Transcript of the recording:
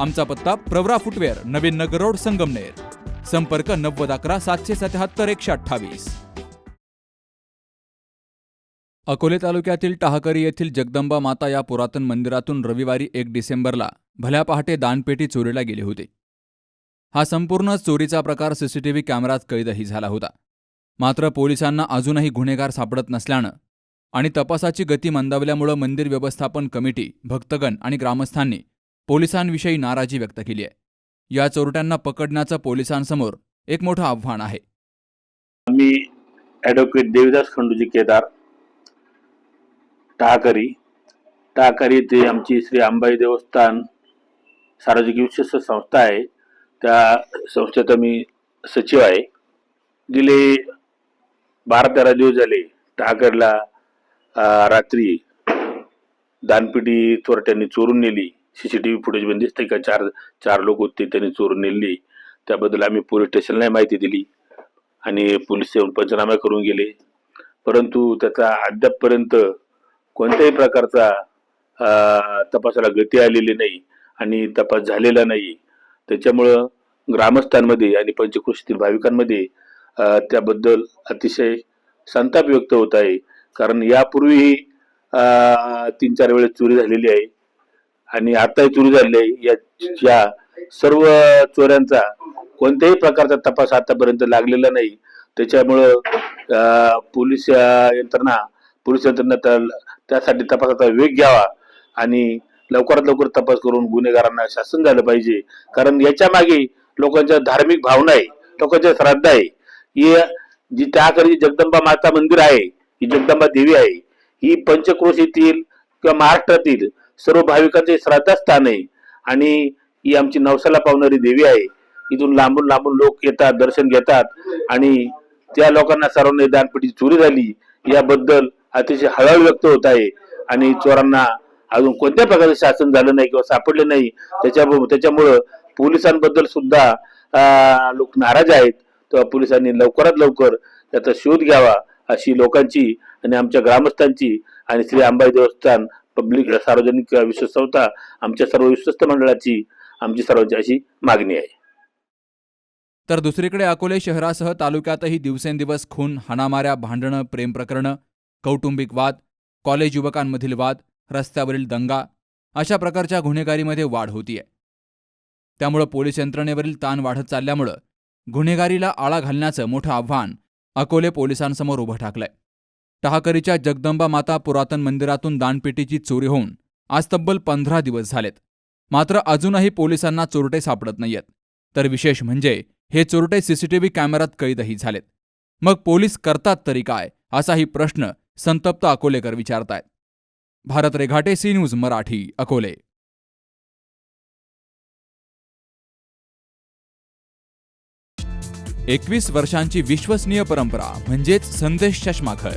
आमचा पत्ता Pravara footwear Navin Nagar road Sangamner. संपर्क नव्वद अकरा सातशे सत्याहत्तर एकशे अठ्ठावीस. अकोले तालुक्यातील टाहकरी येथील जगदंबा माता या पुरातन मंदिरातून रविवारी एक डिसेंबरला भल्या पहाटे दानपेटी चोरीला गेली होती. हा संपूर्ण चोरीचा प्रकार सीसीटीव्ही कॅमेरात कैदही झाला होता. मात्र पोलिसांना अजूनही गुन्हेगार सापडत नसल्यानं आणि तपासाची गती मंदावल्यामुळं मंदिर व्यवस्थापन कमिटी भक्तगण आणि ग्रामस्थांनी पोलिसांविषयी नाराजी व्यक्त केली आहे. या चोरट्यांना पकडण्याचं पोलिसांसमोर एक मोठं आव्हान आहे. मी ॲडव्होकेट देवीदास खंडूजी केदार टाकरी टाकरी ते आमची श्री अंबाई देवस्थान सार्वजनिक विश्वस्त संस्था आहे. त्या संस्थेत मी सचिव आहे. गेले बारा तेरा दिवस झाले टाकरला रात्री दानपेटी चोरट्यांनी चोरून नेली. सी सी टी व्ही फुटेजमध्ये दिसते का चार चार लोक होते त्यांनी चोरून नेली त्याबद्दल आम्ही पोलीस स्टेशनला माहिती दिली. आणि पोलीस येऊन पंचनामा करून गेले. परंतु त्याचा अद्यापपर्यंत कोणत्याही प्रकारचा तपासाला गती आलेली नाही आणि तपास झालेला नाही. त्याच्यामुळं ग्रामस्थांमध्ये आणि पंचकृषीतील भाविकांमध्ये त्याबद्दल अतिशय संताप व्यक्त होत आहे. कारण यापूर्वीही तीन चार वेळेस चोरी झालेली आहे. आणि आताही चोरी झालेली आहे. या सर्व चोऱ्यांचा कोणत्याही प्रकारचा तपास आतापर्यंत लागलेला नाही. त्याच्यामुळं पोलीस यंत्रणा पोलीस यंत्रणा त्यासाठी तपासाचा वेग घ्यावा आणि लवकरात लवकर तपास करून गुन्हेगारांना शासन झालं पाहिजे. कारण याच्या मागे लोकांच्या धार्मिक भावना आहे लोकांच्या श्राद्ध आहे. ही जी त्याकडे जगदंबा माता मंदिर आहे ही जगदंबा देवी आहे ही पंचक्रोशीतील किंवा महाराष्ट्रातील सर्व भाविकांचे श्रद्धास्थान आहे. आणि ही आमची नवसाला पावणारी देवी आहे. इथून लांबून लांबून लोक येतात दर्शन घेतात. आणि त्या लोकांना सर्वांनी दानपेटी चोरी झाली. याबद्दल अतिशय हळहळ व्यक्त होत आहे. आणि चोरांना अजून कोणत्या प्रकारचं शासन झालं नाही किंवा सापडले नाही त्याच्या त्याच्यामुळं पोलिसांबद्दल सुद्धा लोक नाराज आहेत. तेव्हा पोलिसांनी लवकरात लवकर त्याचा शोध घ्यावा अशी लोकांची आणि आमच्या ग्रामस्थांची आणि श्री अंबाई देवस्थान पब्लिक सार्वजनिक विश्वास आमच्या सर्व विश्वस्त मंडळाची आमची सर्वांची अशी मागणी आहे. तर दुसरीकडे अकोले शहरासह तालुक्यातही दिवसेंदिवस खून हाणामाऱ्या भांडणं प्रेमप्रकरणं कौटुंबिक वाद कॉलेज युवकांमधील वाद रस्त्यावरील दंगा अशा प्रकारच्या गुन्हेगारीमध्ये वाढ होतीये. त्यामुळं पोलीस यंत्रणेवरील ताण वाढत चालल्यामुळं गुन्हेगारीला आळा घालण्याचं मोठं आव्हान अकोले पोलिसांसमोर उभं ठाकलंय. टहाकरीच्या जगदंबा माता पुरातन मंदिरातून दानपेटीची चोरी होऊन आज तब्बल पंधरा दिवस झालेत. मात्र अजूनही पोलिसांना चोरटे सापडत नाहीयेत. तर विशेष म्हणजे हे चोरटे सीसीटीव्ही कॅमेऱ्यात कैदही झालेत. मग पोलीस करतात तरी काय? असाही प्रश्न संतप्त अकोलेकर विचारतायत. Bharat Reghate C news Marathi Akole. एकवीस वर्षांची विश्वसनीय परंपरा म्हणजेच संदेश चष्माघर.